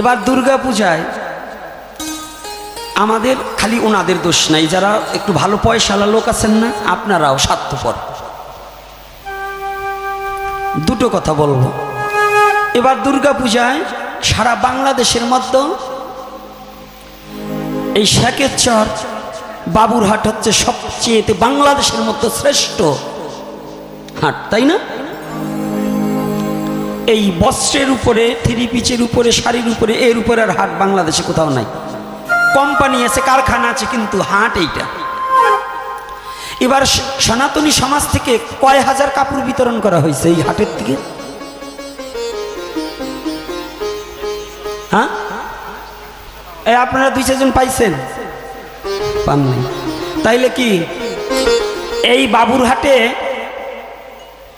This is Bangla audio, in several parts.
এবার দুর্গা পূজায় আমাদের খালি ওনাদের দোষ নাই, যারা একটু ভালো পয়সালা লোক আছেন না, আপনারাও স্বার্থপর। দুটো কথা বলব। এবার দুর্গা পূজায় সারা বাংলাদেশের মধ্যে এই শেখের চর বাবুরহাট হচ্ছে সবচেয়ে বাংলাদেশের মধ্যে শ্রেষ্ঠ হাট, তাই না? এই বস্ত্রের উপরে, থ্রি পিচের উপরে, শাড়ির উপরে, এর উপরে আর হাট বাংলাদেশে কোথাও নাই। কোম্পানি আছে, কারখানা আছে, কিন্তু হাট এইটা। এবার সনাতনী সমাজ থেকে কয় হাজার কাপড় বিতরণ করা হয়েছে এই হাটের থেকে হ্যাঁ? এই আপনারা দুই চারজন পাইছেন? পান তাইলে কি এই বাবুরহাটে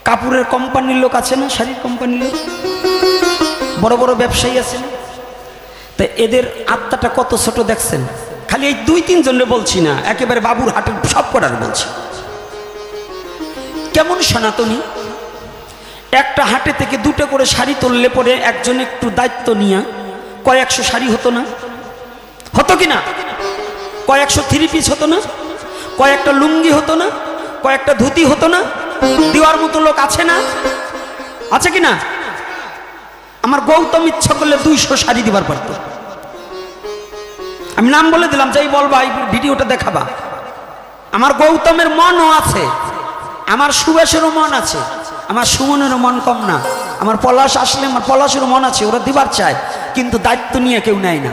কাপড়ের কোম্পানির লোক আছে না? শাড়ির কোম্পানির লোক? বড় বড় ব্যবসায়ী আছে না? তা এদের আত্মাটা কত ছোট দেখছেন? খালি এই দুই তিনজনে বলছি না, একেবারে বাবুর হাটের সব করার বলছি। কেমন সনাতনী? একটা হাটে থেকে দুটো করে শাড়ি তুললে পরে একজন একটু দায়িত্ব নিয়ে কয়েকশো শাড়ি হতো না? হতো কি না? কয়েকশো থ্রি পিস হতো না? কয়েকটা লুঙ্গি হতো না? কয়েকটা ধুতি হতো না? দেওয়ার মতো লোক আছে না? আছে কি না? আমার গৌতম ইচ্ছা করলে দুইশো শাড়ি দিবার পারতো। আমি নাম বলে দিলাম, যাই বলবা, এই ভিডিওটা দেখাবা। আমার গৌতমের মনও আছে, আমার সুবেশেরও মন আছে, আমার সুমনেরও মন কম না। আমার পলাশ আসলে আমার পলাশেরও মন আছে, ওরা দিবার চায়, কিন্তু দায়িত্ব নিয়ে কেউ নেয় না।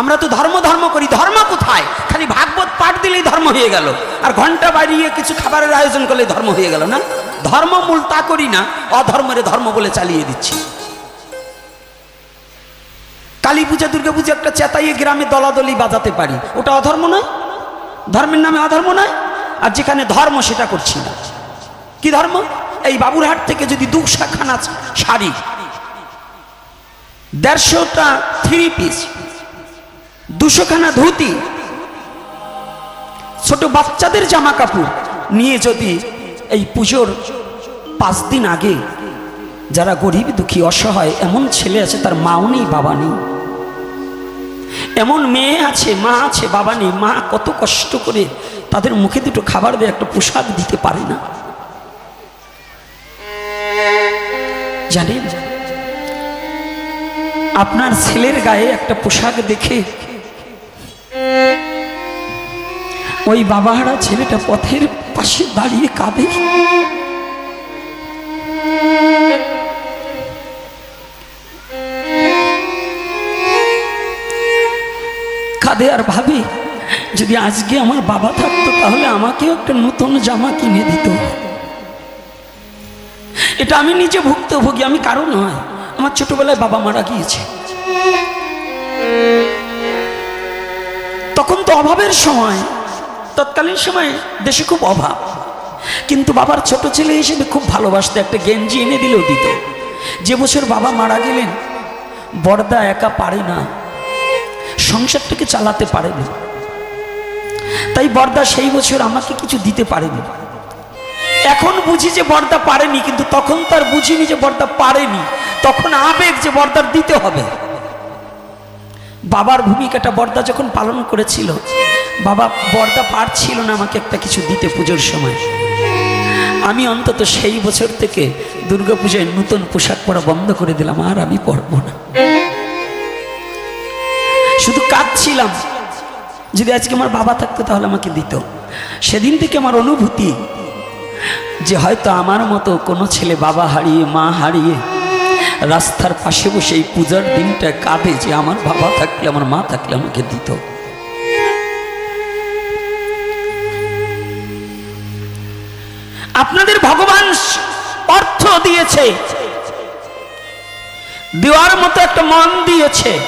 আমরা তো ধর্ম ধর্ম করি, ধর্ম কোথায়? খালি ভাগবত দিলেই ধর্ম হয়ে গেল। আর ঘণ্টা বাড়িয়ে কিছু খাবারের আয়োজন করলে ধর্ম হয়ে গেল না? ধর্ম মূল তা করি না, অধর্মের ধর্ম বলে চালিয়ে দিচ্ছি। কালী পূজা, দুর্গা পূজা একটা চেতাইয়ে গ্রামে দলাদলি বাজাতে পারি। ওটা অধর্ম নয়? ধর্মের নামে অধর্ম নয়? আর যেখানে ধর্ম সেটা করছি না। কি ধর্ম? এই বাবুরহাট থেকে যদি দুশাখানা শাড়ি, দেড়শোটা থ্রি পিস, দুশোখানা ধুতি ছোট বাচ্চাদের জামা কাপড় নিয়ে যদি এই পুজোর পাঁচ দিন আগে যারা গরিব, দুঃখী, অসহায়, এমন ছেলে আছে, তার মাও নেই, বাবা নেই। এমন মেয়ে আছে, মা আছে, বাবা নেই, মা কত কষ্ট করে তাদের মুখে দুটো খাবার দিয়ে একটা পোশাক দিতে পারে না। জানেন, আপনার ছেলের গায়ে একটা পোশাক দেখে ওই বাবাহারা ছেলেটা পথের পাশে দাঁড়িয়ে কাঁদে। কাঁদে আর ভাবে, যদি আজকে আমার বাবা থাকতো তাহলে আমাকেও একটা নতুন জামা কিনে দিত। এটা আমি নিজে ভুক্তভোগী, আমি কারও নয়, আমার ছোটবেলায় বাবা মারা গিয়েছে। তখন তো অভাবের সময় তৎকালীন সময় দেশে খুব অভাব। কিন্তু বাবার ছোট ছেলে হিসেবে খুব ভালোবাসতো, একটা গেঞ্জি এনে দিলেও দিত। যে বছর বাবা মারা গেলেন, বর্দা একা পারে না, সংসারটাকে চালাতে পারে না। তাই বর্দা সেই বছর আমাকে কিছু দিতে পারেনি। এখন বুঝি যে বর্দা পারেনি, কিন্তু তখন তার বুঝিনি যে বর্দা পারেনি। তখন আবেগ যে বর্দার দিতে হবে। বাবার ভূমিকাটা বর্দা যখন পালন করেছিল, বাবা বর্দা পারছিল না আমাকে একটা কিছু দিতে পুজোর সময়। আমি অন্তত সেই বছর থেকে দুর্গাপূজায় নতুন পোশাক পরা বন্ধ করে দিলাম, আর আমি পরব না। শুধু কাঁদছিলাম, যদি আজকে আমার বাবা থাকতো তাহলে আমাকে দিত। সেদিন থেকে আমার অনুভূতি যে হয়তো আমার মতো কোনো ছেলে বাবা হারিয়ে, মা হারিয়ে রাস্তার পাশে বসে এই পূজার দিনটা কাঁদে যে আমার বাবা থাকলে, আমার মা থাকলে আমাকে দিত। আপনাদের ভগবান অর্থ দিয়েছে। দেওয়ার মতো একটা মন দিয়েছে।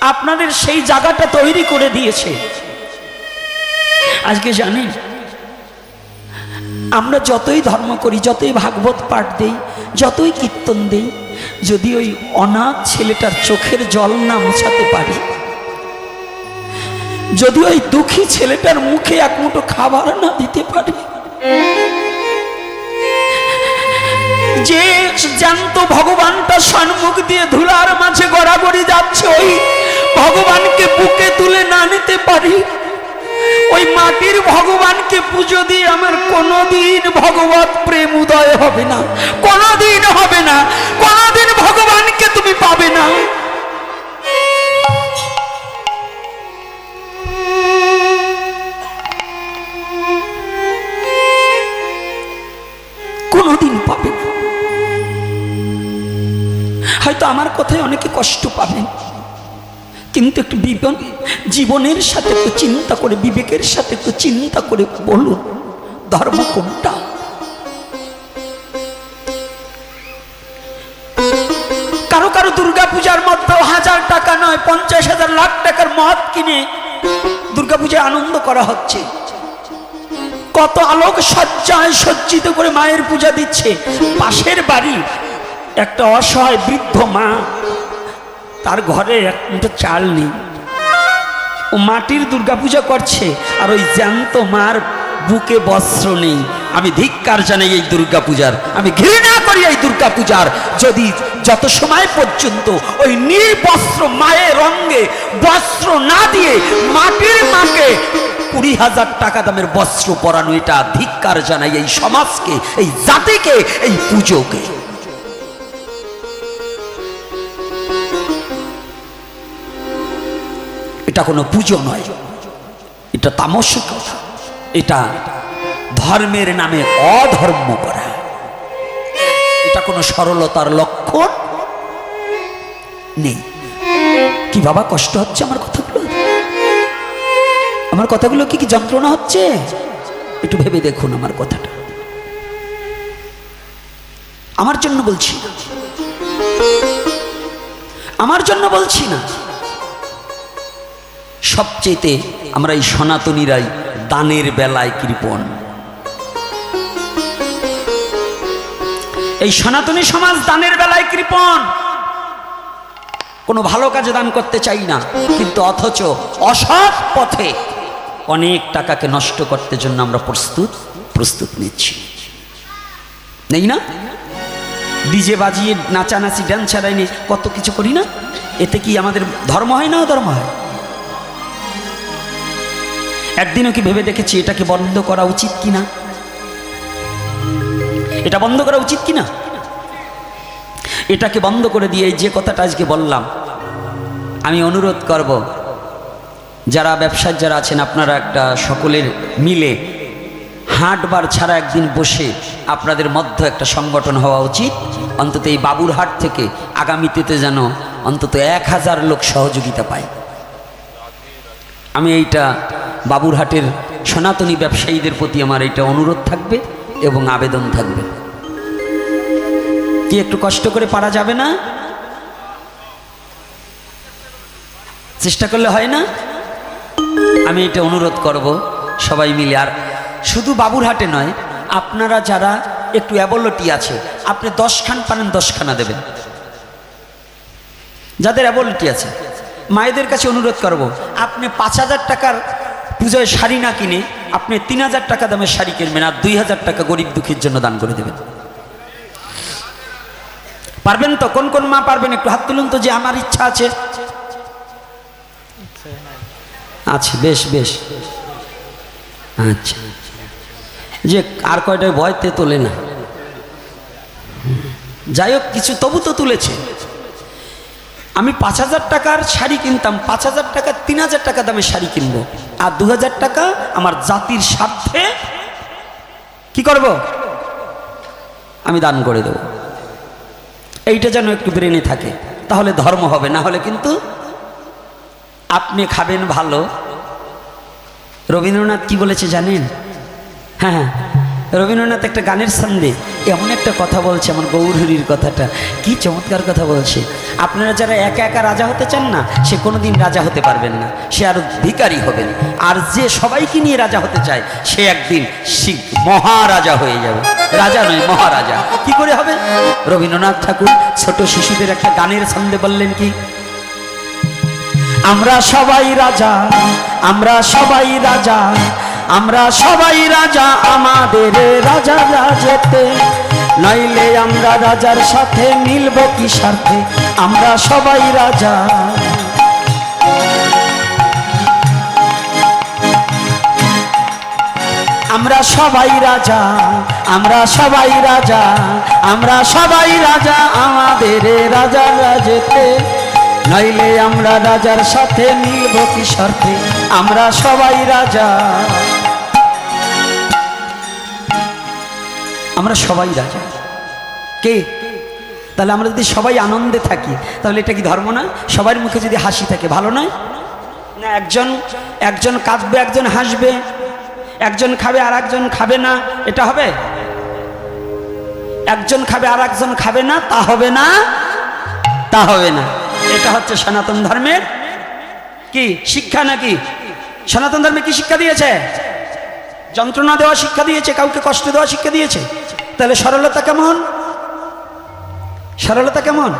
আপনাদের সেই জায়গাটা তৈরি করে দিয়েছে। আজকে জানেন, আমরা যতই ধর্ম করি, যতই ভাগবত পাঠ দেই যতই কীর্তন দেই, যদি ওই অনাথ ছেলেটার চোখের জল না মোছাতে পারি, যদি ওই দুঃখী ছেলেটার মুখে এক মুঠো খাবার না দিতে পারি, যে জ্যান্ত ভগবানটা সন্মুখ দিয়ে ধুলার মাঝে গড়াগড়ি যাচ্ছে, ওই ভগবানকে বুকে তুলে না নিতে পারি ওই মাটির ভগবানকে পুজো দিয়ে আমার কোনোদিন ভগবত প্রেম উদয় হবে না। কোনোদিন হবে না। কোনোদিন ভগবানকে তুমি পাবে না। কোনোদিন পাবে না। হয়তো আমার কথায় অনেকে কষ্ট পাবেন কিন্তু একটু বিপন জীবনের সাথে একটু চিন্তা করে, বিবেকের সাথে একটু চিন্তা করে বলুন, ধর্ম কোনটা? কারও কারও দুর্গা পূজার মধ্যেও হাজার টাকা নয়, পঞ্চাশ হাজার লাখ টাকার মদ কিনে দুর্গা পূজায় আনন্দ করা হচ্ছে। কত আলোক সজ্জায় সজ্জিত করে মায়ের পূজা দিচ্ছে। পাশের বাড়ি একটা অসহায় বৃদ্ধ মা তার ঘরে এক মুঠো চাল নেই। ও মাটির দুর্গাপূজা করছে, আর ওই জ্যান্ত মার বুকে বস্ত্র নেই। আমি ধিক্কার জানাই এই দুর্গাপূজার, আমি ঘৃণা করি এই দুর্গাপূজার। যদি যত সময় পর্যন্ত ওই নির্বস্ত্র মায়ের রঙ্গে বস্ত্র না দিয়ে মাটির মাকে কুড়ি হাজার টাকা দামের বস্ত্র পরানো, এটা ধিক্কার জানাই এই সমাজকে, এই জাতিকে, এই পুজোকে। এটা কোনো পুজো নয়। এটা তামসিক এটা ধর্মের নামে অধর্ম করা। এটা কোনো সরলতার লক্ষণ নেই। কি বাবা, কষ্ট হচ্ছে আমার কথাগুলো? আমার কথাগুলো কি কি যন্ত্রণা হচ্ছে? একটু ভেবে দেখুন আমার কথাটা। আমার জন্য বলছি আমার জন্য বলছি না। সবচেয়েতে আমরা এই সনাতনীরাই দানের বেলায় কৃপণ। এই সনাতনী সমাজ দানের বেলায় কৃপণ। কোনো ভালো কাজে দান করতে চাই না, কিন্তু অথচ অসৎ পথে অনেক টাকাকে নষ্ট করতে জন্য আমরা প্রস্তুত প্রস্তুত নিচ্ছি। নেই না? ডিজে বাজিয়ে নাচানাচি ড্যান্স ছাড়াই নিয়ে কত কিছু করি না? এতে কি আমাদের ধর্ম হয় না ধর্ম হয়? একদিনও কি ভেবে দেখেছি এটাকে বন্ধ করা উচিত কিনা? এটা বন্ধ করা উচিত কিনা? এটাকে বন্ধ করে দিয়ে যে কথাটা আজকে বললাম, আমি অনুরোধ করব, যারা ব্যবসার যারা আছেন, আপনারা একটা সকলের মিলে হাটবার ছাড়া একদিন বসে আপনাদের মধ্যে একটা সংগঠন হওয়া উচিত। অন্তত এই বাবুরহাট থেকে আগামীতে যেন অন্তত এক হাজার লোক সহযোগিতা পায়। আমি এইটা বাবুরহাটের সনাতনী ব্যবসায়ীদের প্রতি আমার এটা অনুরোধ থাকবে এবং আবেদন থাকবে। কি একটু কষ্ট করে পারা যাবে না? চেষ্টা করলে হয় না? আমি এটা অনুরোধ করব সবাই মিলে। আর শুধু বাবুরহাটে নয়, আপনারা যারা একটু অ্যাবলটি আছে, আপনি দশখান পানেন দশখানা দেবেন। যাদের অ্যাবলিটি আছে, মায়েদের কাছে অনুরোধ করব, আপনি পাঁচ হাজার টাকার পুজোয় শাড়ি না কিনে আপনি তিন হাজার টাকা দামের শাড়ি কিনবেন আর দুই হাজার টাকা গরিব দুঃখীর জন্য দান করে দেবেন। পারবেন তো? কোন কোন মা পারবেন? একটু হাত তুলুন তো যে আমার ইচ্ছা আছে। আছে বেশ বেশ। আচ্ছা। যে আর কয়টায় ভয়তে তোলে না। যাই হোক, কিছু তবু তো তুলেছে। আমি পাঁচ হাজার টাকার শাড়ি কিনতাম, পাঁচ হাজার টাকা, তিন হাজার টাকা দামে শাড়ি কিনবো। আর দু হাজার টাকা আমার জাতির স্বার্থে কি করব? আমি দান করে দেব। এইটা যেন একটু ব্রেনে থাকে। তাহলে ধর্ম হবে, না হলে কিন্তু আপনি খাবেন ভালো। রবীন্দ্রনাথ কি বলেছে জানেন? হ্যাঁ হ্যাঁ। রবীন্দ্রনাথ একটা গানের সঙ্গে এমন একটা কথা বলছে আমার গৌরহরির কথাটা। কি চমৎকার কথা বলছে। আপনারা যারা একা একা রাজা হতে চান না, সে কোনোদিন রাজা হতে পারবেন না। সে আরও ভিকারি হবেন। আর যে সবাইকে নিয়ে রাজা হতে চায়, সে একদিন মহারাজা হয়ে যাবে। রাজা নয়, মহারাজা। কি করে হবে? রবীন্দ্রনাথ ঠাকুর ছোট শিশুদের একটা গানের সঙ্গে বললেন কি? আমরা সবাই রাজা, আমরা সবাই রাজা আমরা সবাই রাজা, আমাদের রাজা রাজেতে নইলে আমরা রাজার সাথে মিলব কি স্বার্থে? আমরা সবাই রাজা। আমরা সবাই রাজা, আমরা সবাই রাজা, আমরা সবাই রাজা, আমাদের রাজা রাজেতে নইলে আমরা রাজার সাথে মিলব কি স্বার্থে? আমরা সবাই রাজা। আমরা সবাই রাজা। কে? তাহলে আমরা যদি সবাই আনন্দে থাকি, তাহলে এটা কি ধর্ম না? সবার মুখে যদি হাসি থাকে, ভালো নয়? না, একজন একজন কাঁদবে, একজন হাসবে, একজন খাবে আর একজন খাবে না, এটা হবে? একজন খাবে আর একজন খাবে না, তা হবে না, তা হবে না। এটা হচ্ছে সনাতন ধর্মের কি শিক্ষা নাকি? সনাতন ধর্মে কি শিক্ষা দিয়েছে? যন্ত্রণা দেওয়া শিক্ষা দিয়েছে? কাউকে কষ্ট দেওয়া শিক্ষা দিয়েছে? তাহলে সরলতা কেমন? সরলতা কেমন?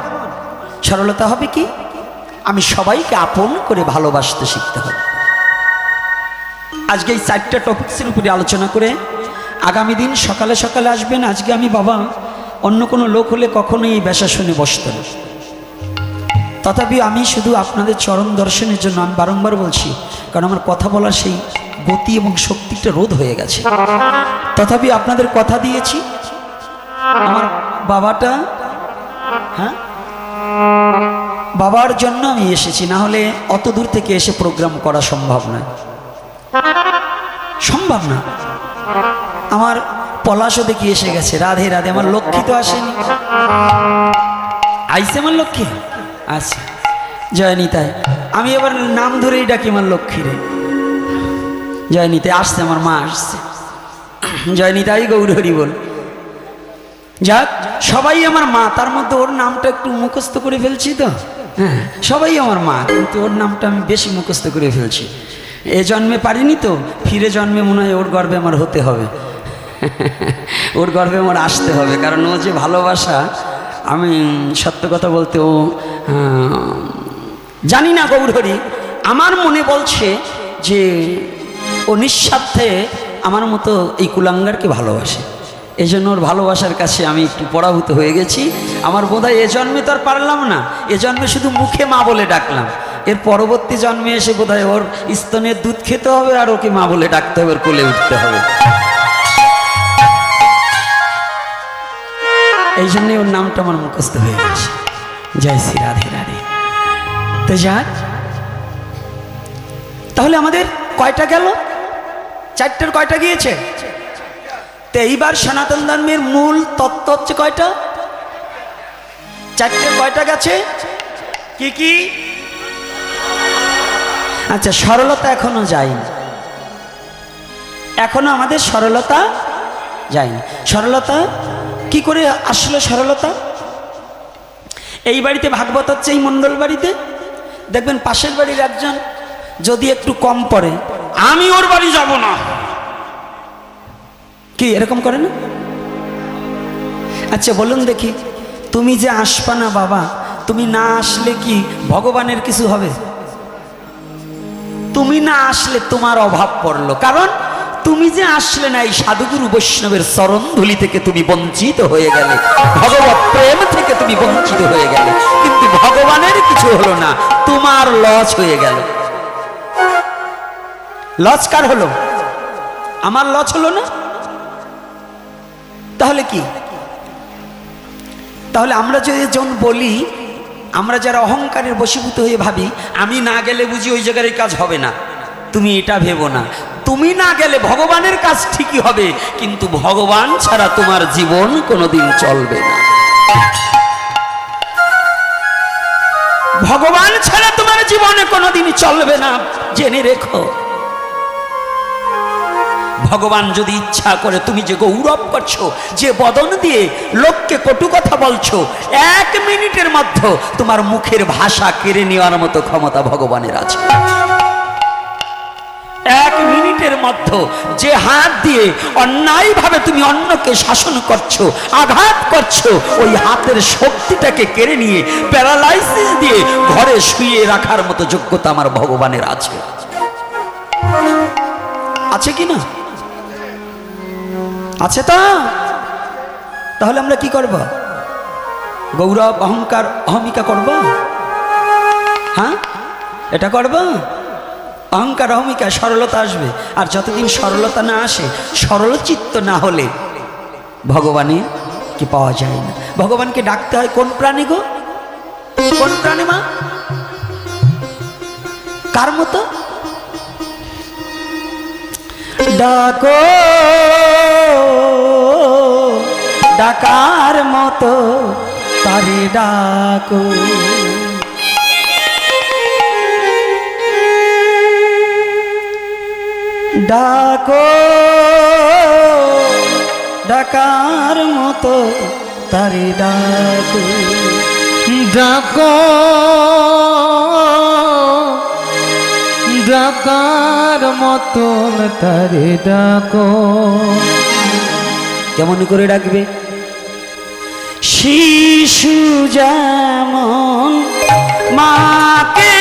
সরলতা হবে কি? আমি সবাইকে আপন করে ভালোবাসতে শিখতে হবে। আজকে এই চারটা টপিক্সের উপরে আলোচনা করে আগামী দিন সকালে সকালে আসবেন, আজকে আমি বাবা, অন্য কোনো লোক হলে কখনোই এই বেশা শুনে বসতেন না। তথাপি আমি শুধু আপনাদের চরম দর্শনের জন্য আমি বারংবার বলছি, কারণ আমার কথা বলার সেই গতি এবং শক্তিটা রোধ হয়ে গেছে। তথাপি আপনাদের কথা দিয়েছি আমার বাবাটা হ্যাঁ? বাবার জন্য আমি এসেছি, না হলে অত দূর থেকে এসে প্রোগ্রাম করা সম্ভব নয়। সম্ভব না। আমার পলাশও দেখি এসে গেছে, রাধে রাধে, আমার লক্ষ্মী তো আসেনি। আইসে আমার লক্ষ্মী? আচ্ছা জয় নিতাই আমি এবার নাম ধরেই ডাকি আমার লক্ষ্মী রে। জয় নিতাই আসছে, আমার মা আসছে। জয় নিতাই বল। যাক, সবাই আমার মা, তার মধ্যে ওর নামটা একটু মুখস্থ করে ফেলছি তো। হ্যাঁ সবাই আমার মা, কিন্তু ওর নামটা আমি বেশি মুখস্থ করে ফেলছি। এ জন্মে পারিনি তো, ফিরে জন্মে মনে হয় ওর গর্বে আমার হতে হবে। ওর গর্বে আমার আসতে হবে, কারণ ও যে ভালোবাসা, আমি সত্য কথা বলতে ও জানি না গৌরহরি। আমার মনে বলছে যে ও নিঃস্বার্থে আমার মতো এই কুলাঙ্গারকে ভালোবাসে। এই জন্য ওর ভালোবাসার কাছে আমি একটু পরাভূত হয়ে গেছি। আমার বোধহয় এ জন্মে তো আর পারলাম না। এ জন্মে শুধু মুখে মা বলে ডাকলাম। এর পরবর্তী জন্মে এসে বোধহয় ওর স্তনের দুধ খেতে হবে আর ওকে মা বলে ডাকতে হবে, ওর কোলে উঠতে হবে। এই জন্যই ওর নামটা আমার মুখস্থ হয়ে গেছে। জয় শ্রী রাধে রাধে। তো যাক তাহলে আমাদের কয়টা গেল? চারটার কয়টা গিয়েছে? তো এইবার সনাতন ধর্মের মূল তত্ত্ব হচ্ছে কয়টা? চারটে কয়টা গেছে? কি কি? আচ্ছা সরলতা এখনও যায়নি। এখনও আমাদের সরলতা যায়নি। সরলতা? কি করে আসলো সরলতা? এই বাড়িতে ভাগবত হচ্ছে, এই মণ্ডল বাড়িতে? দেখবেন পাশের বাড়ির একজন যদি একটু কম পড়ে, আমি ওর বাড়ি যাব না। কি এরকম করে না? আচ্ছা বলুন দেখি, তুমি যে আসবা না বাবা, তুমি না আসলে কি ভগবানের কিছু হবে? তুমি না আসলে তোমার অভাব পড়ল, কারণ তুমি যে আসলে না এই সাধুগুরু বৈষ্ণবের চরণ ধুলি থেকে তুমি বঞ্চিত হয়ে গেলে, ভগবত প্রেম থেকে তুমি বঞ্চিত হয়ে গেলে, কিন্তু ভগবানের কিছু হলো না, তোমার লজ হয়ে গেল। লস কার হলো? আমার লজ হলো না? তাহলে কি? তাহলে আমরা যদি জন বলি, আমরা যারা অহংকারের বশীভূত হয়ে ভাবি, আমি না গেলে বুঝি ওই জায়গার কাজ হবে না। তুমি এটা ভেবো না। তুমি না গেলে ভগবানের কাজ ঠিকই হবে, কিন্তু ভগবান ছাড়া তোমার জীবন কোনোদিন চলবে না। ভগবান ছাড়া তোমার জীবনে কোনোদিন চলবে না। জেনে রেখো। ভগবান যদি ইচ্ছা করে তুমি যে গৌরব করছ, যে বদন দিয়ে লোককে কটু কথা বলছো, এক মিনিটের মধ্যে তোমার মুখের ভাষা কেড়ে নেওয়ার মতো ক্ষমতা ভগবানের আছে। এক মিনিটের মধ্যে যে হাত দিয়ে অন্যায়ভাবে তুমি অন্যকে শাসন করছ, আঘাত করছ, ওই হাতের শক্তিটাকে কেড়ে নিয়ে প্যারালাইসিস দিয়ে ঘরে শুয়ে রাখার মতো যোগ্যতা আমার ভগবানের আছে। আছে কি না? আছে তো? তাহলে আমরা কি করব? গৌরব, অহংকার, অহমিকা করব? হ্যাঁ? এটা করব? অহংকার, অহমিকা, সরলতা আসবে। আর যতদিন সরলতা না আসে সরল চিত্ত না হলে ভগবানে কি পাওয়া যায় না। ভগবানকে ডাকতে হয় কোন প্রাণী গো? কোন প্রাণী মা? কার মতো? ডাকো। ডাকার মতো তারে ডাকো। ডাকো। ডাকার মতো তারে ডাকো। ডাকো। ডাকার মতন তারে ডাকো। কেমন করে ডাকবে? শিশু যেমন মাকে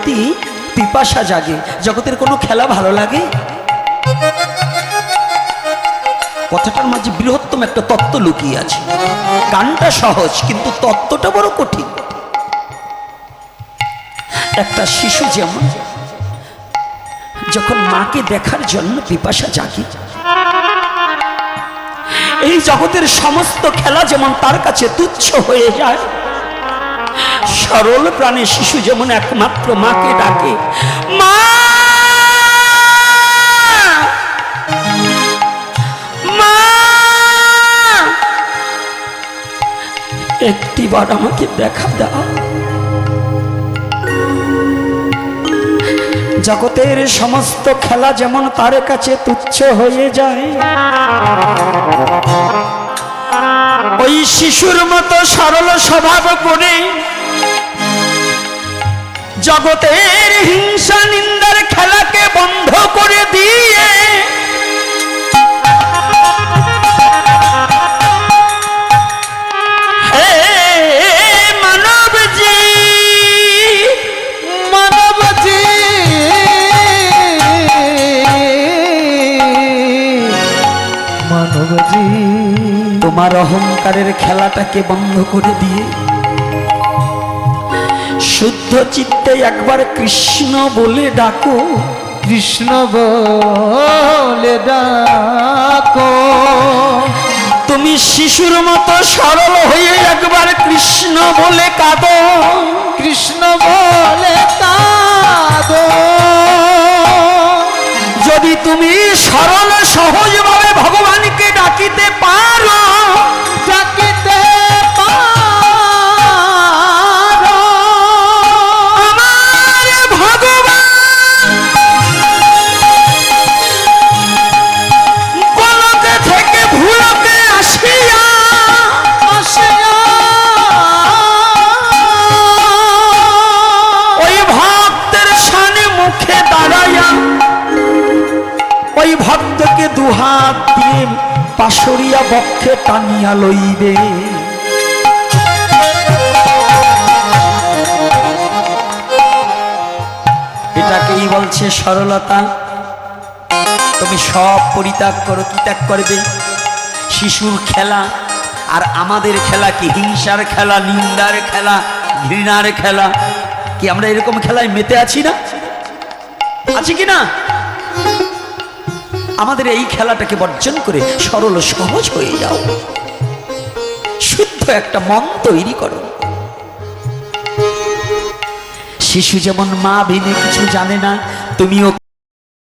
প্রতি পিপাসা জাগে। জগতের কোনো খেলা ভালো লাগে? কথাটার মাঝে বৃহত্তম একটা তত্ত্ব লুকিয়ে আছে। গানটা সহজ, কিন্তু তত্ত্বটা বড় কঠিন। একটা শিশু যেমন, যখন মাকে দেখার জন্য পিপাসা জাগে, এই জগতের সমস্ত খেলা যেমন তার কাছে তুচ্ছ হয়ে যায় সরল প্রাণী শিশু যেমন একমাত্র মাকে ডাকে। মা! মা! একটিবার আমাকে দেখা দাও। জগতের সমস্ত খেলা যেমন তার কাছে তুচ্ছ হয়ে যায়, ওই শিশুর মতো সরল স্বভাব করে জগতের হিংসা নিন্দার খেলাকে বন্ধ করে দিয়ে তোমার অহংকারের খেলাটাকে বন্ধ করে দিয়ে শুদ্ধ চিত্তে একবার কৃষ্ণ বলে ডাকো। কৃষ্ণ বলে ডাকো। তুমি শিশুর মতো সরল হয়ে একবার কৃষ্ণ বলে কাঁদো। কৃষ্ণ বলে কাঁদো। যদি তুমি সরল সহজভাবে ভগবানকে ডাকিতে পারো পাশরিয়া বক্ষে টানিয়া লইবে। এটাকেই বলছে সরলতা। তুমি সব পরিত্যাগ করো, কি ত্যাগ করবে? শিশুর খেলা আর আমাদের খেলা কি? হিংসার খেলা, নিন্দার খেলা, ঘৃণার খেলা? কি আমরা এরকম খেলায় মেতে আছি না? আছি কি না? আমাদের এই খেলাটাকে বর্জন করে সরল সহজ হয়ে যাও। শুদ্ধ একটা মন তৈরি করো। শিশু যেমন মা বিনে কিছু জানে না, তুমিও